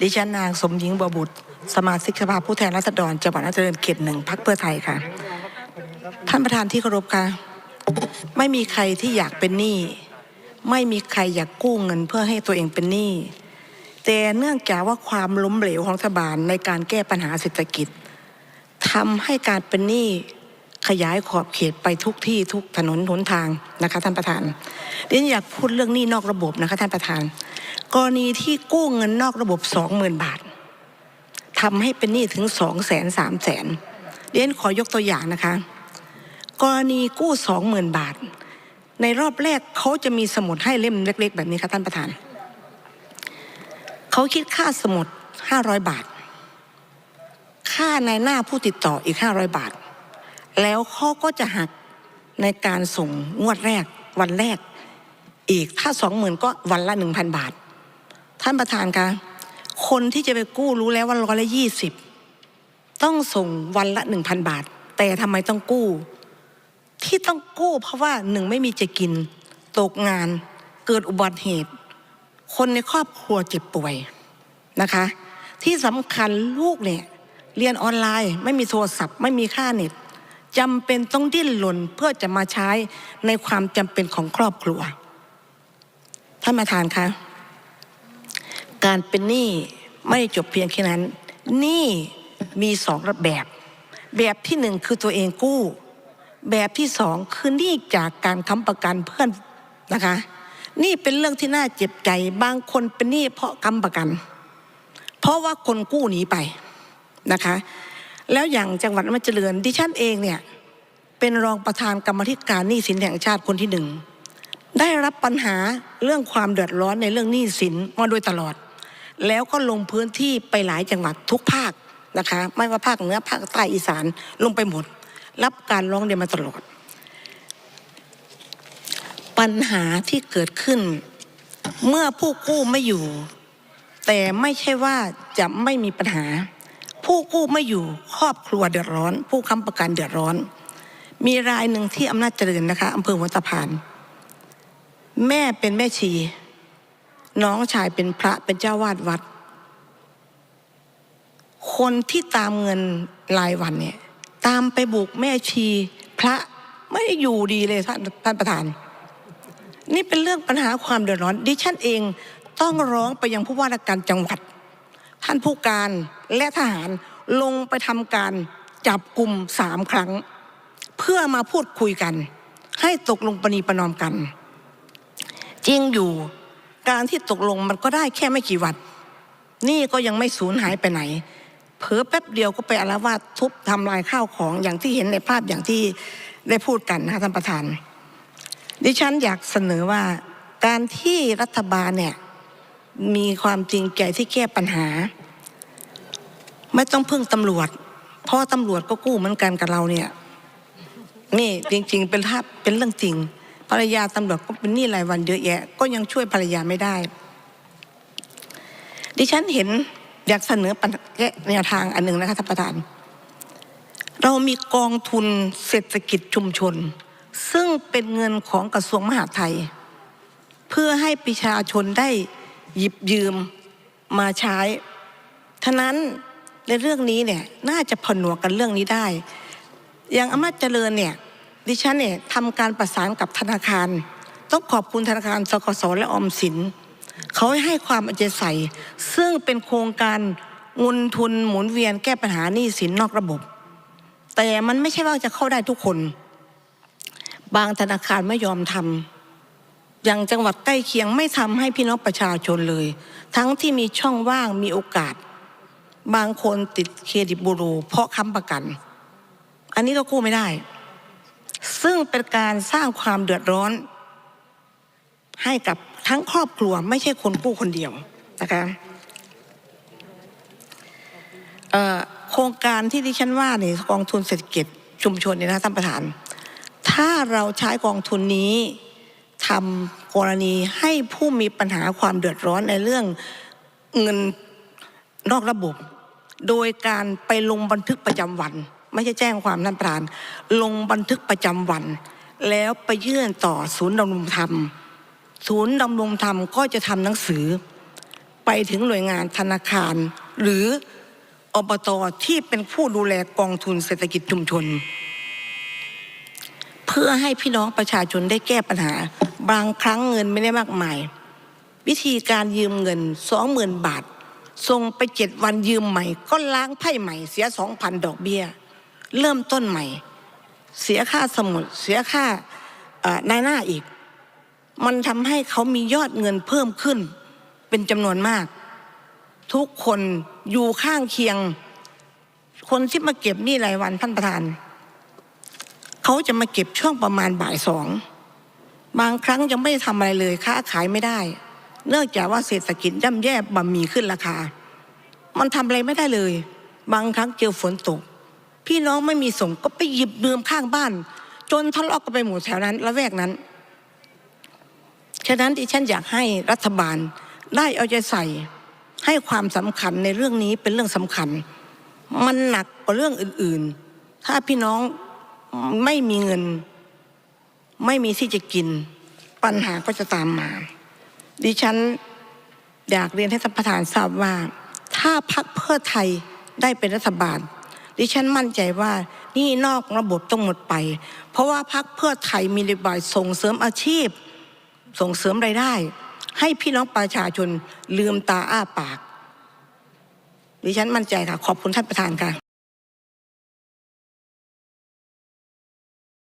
ดิฉันนางสมหญิงบัวบุตร สมาชิกสภาผู้แทนราษฎรจังหวัดนครเจริญเขตหนึ่งพักเพื่อไทยค่ะ ท่านประธานที่เคารพค่ะ ไม่มีใครที่อยากเป็นหนี้ไม่มีใครอยากกู้เงินเพื่อให้ตัวเองเป็นหนี้แต่เนื่องจากว่าความล้มเหลวของรัฐบาลในการแก้ปัญหาเศรษฐกิจทำให้การเป็นหนี้ขยายขอบเขตไปทุกที่ทุกถนนหนทางนะคะท่านประธานดิฉันอยากพูดเรื่องหนี้นอกระบบนะคะท่านประธาน กรณีที่กู้เงินนอกระบบสองหมื่นบาททำให้เป็นหนี้ถึงสองแสนสามแสนเรียนขอยกตัวอย่างนะคะ กรณีกู้สองหมื่นบาท ในรอบแรกเขาจะมีสมุดให้เล่มเล็ก ๆ แบบนี้ค่ะท่านประธานเขาคิดค่าสมุดห้าร้อยบาท ค่าในหน้าผู้ติดต่ออีกห้าร้อยบาท แล้วเขาก็จะหักในการส่งงวดแรกวันแรกอีกถ้าสองหมื่นก็วันละหนึ่งพันบาท ท่านประธานคะคนที่จะไปกู้รู้แล้วว่าร้อยละยี่สิบต้องส่งวันละหนึ่งพันบาท แต่ทำไมต้องกู้ ที่ต้องกู้เพราะว่าหนึ่งไม่มีจะกิน ตกงานเกิดอุบัติเหตุ คนในครอบครัวเจ็บป่วยนะคะ ที่สำคัญลูกเนี่ยเรียนออนไลน์ไม่มีโทรศัพท์ไม่มีค่าเน็ตจำเป็นต้องดิ้นรนเพื่อจะมาใช้ในความจำเป็นของครอบครัว ท่านประธานคะ การเป็นหนี้ไม่จบเพียงแค่นั้นหนี้มีสองระแบบ แบบที่หนึ่งคือตัวเองกู้ แบบที่สองคือหนี้จากการค้ำประกันเพื่อนนะคะนี่เป็นเรื่องที่น่าเจ็บใจบางคนเป็นหนี้เพราะค้ำประกัน เพราะว่าคนกู้หนีไปนะคะ แล้วอย่างจังหวัดอำนาจเจริญดิฉันเองเนี่ยเป็นรองประธานกรรมธิการหนี้สินแห่งชาติคนที่หนึ่งได้รับปัญหาเรื่องความเดือดร้อนในเรื่องหนี้สินมาโดยตลอด แล้วก็ลงพื้นที่ไปหลายจังหวัดทุกภาคนะคะ ไม่ว่าภาคเหนือภาคใต้อีสานลงไปหมด รับการร้องเรียนมาตลอด ปัญหาที่เกิดขึ้น เมื่อผู้กู้ไม่อยู่ แต่ไม่ใช่ว่าจะไม่มีปัญหา ผู้กู้ไม่อยู่ครอบครัวเดือดร้อน ผู้ค้ำประกันเดือดร้อน มีรายหนึ่งที่อำนาจเจริญนะคะอำเภอหัวตะพาน แม่เป็นแม่ชี น้องชายเป็นพระเป็นเจ้าวาดวัด คนที่ตามเงินรายวันเนี่ย ตามไปบุกแม่ชีพระไม่ได้อยู่ดีเลยท่านท่านประธาน นี่เป็นเรื่องปัญหาความเดือดร้อน ดิฉันเองต้องร้องไปยังผู้ว่าราชการจังหวัด ท่านผู้การและทหารลงไปทำการจับกลุ่มสามครั้ง เพื่อมาพูดคุยกัน ให้ตกลงปณีประนอมกัน จริงอยู่ การที่ตกลงมันก็ได้แค่ไม่กี่วันนี่ก็ยังไม่สูญหายไปไหน เผลอแป๊บเดียวก็ไปอาละวาดทุบทำลายข้าวของอย่างที่เห็นในภาพอย่างที่ได้พูดกันนะคะท่านประธาน ดิฉันอยากเสนอว่าการที่รัฐบาลเนี่ยมีความจริงใจที่แก้ปัญหา ไม่ต้องพึ่งตำรวจ เพราะตำรวจก็กู้เหมือนกันกับเราเนี่ยนี่จริง ๆ เป็นภาพเป็นเรื่องจริง ภรรยาตำรวจก็เป็นหนี้รายวันเยอะแยะ ก็ยังช่วยภรรยาไม่ได้ ดิฉันเห็นอยากเสนอปัญแนวทางอันหนึ่งนะคะท่านประธาน เรามีกองทุนเศรษฐกิจชุมชน ซึ่งเป็นเงินของกระทรวงมหาดไทย เพื่อให้ประชาชนได้หยิบยืมมาใช้ท่านั้นในเรื่องนี้เนี่ยน่าจะผนวกกันเรื่องนี้ได้ อย่างอำนาจเจริญเนี่ย ดิฉันเนี่ยทำการประสานกับธนาคาร ต้องขอบคุณธนาคารสกสและออมสินเขาให้ความเอาใจใส่ซึ่งเป็นโครงการเงินทุนหมุนเวียนแก้ปัญหาหนี้สินนอกระบบ แต่มันไม่ใช่ว่าจะเข้าได้ทุกคน บางธนาคารไม่ยอมทำอย่างจังหวัดใกล้เคียงไม่ทำให้พี่น้องประชาชนเลย ทั้งที่มีช่องว่างมีโอกาส บางคนติดเครดิตบูโรเพราะค้ำประกัน อันนี้ก็กู้ไม่ได้ ซึ่งเป็นการสร้างความเดือดร้อน ให้กับทั้งครอบครัวไม่ใช่คนกู้คนเดียวนะคะโครงการที่ดิฉันว่าเนี่ยกองทุนเศรษฐกิจชุมชนเนี่ยนะท่านประธาน ถ้าเราใช้กองทุนนี้ทำกรณีให้ผู้มีปัญหาความเดือดร้อนในเรื่องเงินนอกระบบ โดยการไปลงบันทึกประจำวัน ไม่ใช่แจ้งความท่นปราน ลงบันทึกประจำวัน แล้วไปยื่นต่อศูนย์ดำรงธรรม ศูนย์ดำรงธรรมก็จะทำหนังสือไปไปถึงหน่วยงานธนาคาร หรืออบตที่เป็นผู้ดูแลกองทุนเศรษฐกิจชุมชน เพื่อให้พี่น้องประชาชนได้แก้ปัญหา บางครั้งเงินไม่ได้มากมาย วิธีการยืมเงินสองหมื่นบาทส่งไปเจ็ดวันยืมใหม่ ก็ล้างไพ่ใหม่เสียสองพันดอกเบี้ย เริ่มต้นใหม่ เสียค่าสมุดเสียค่านายหน้าอีก มันทำให้เขามียอดเงินเพิ่มขึ้น เป็นจำนวนมาก ทุกคนอยู่ข้างเคียง คนที่มาเก็บนี่รายวันท่านประธาน เขาจะมาเก็บช่วงประมาณบ่ายสอง บางครั้งยังไม่ได้ทำอะไรเลยค้าขายไม่ได้ เนื่องจากว่าเศรษฐกิจย่ำแย่บะหมี่ขึ้นราคา มันทำอะไรไม่ได้เลย บางครั้งเจอฝนตก พี่น้องไม่มีส่งก็ไปหยิบยืมข้างบ้าน จนทะเลาะกันไปหมู่แถวนั้นละแวกนั้นฉะนั้นที่ฉันอยากให้รัฐบาลได้เอาใจใส่ให้ความสำคัญในเรื่องนี้เป็นเรื่องสำคัญ มันหนักกว่าเรื่องอื่น ๆ ถ้าพี่น้องไม่มีเงิน ไม่มีที่จะกิน ปัญหาก็จะตามมา ดิฉันอยากเรียนให้ท่านประธานทราบว่า ถ้าพักเพื่อไทยได้เป็นรัฐบาล ดิฉันมั่นใจว่านี่นอกระบบต้องหมดไป เพราะว่าพักเพื่อไทยมีนโยบายส่งเสริมอาชีพ ส่งเสริมรายได้ ให้พี่น้องประชาชนลืมตาอ้าปาก ดิฉันมั่นใจค่ะ ขอบคุณท่านประธานค่ะ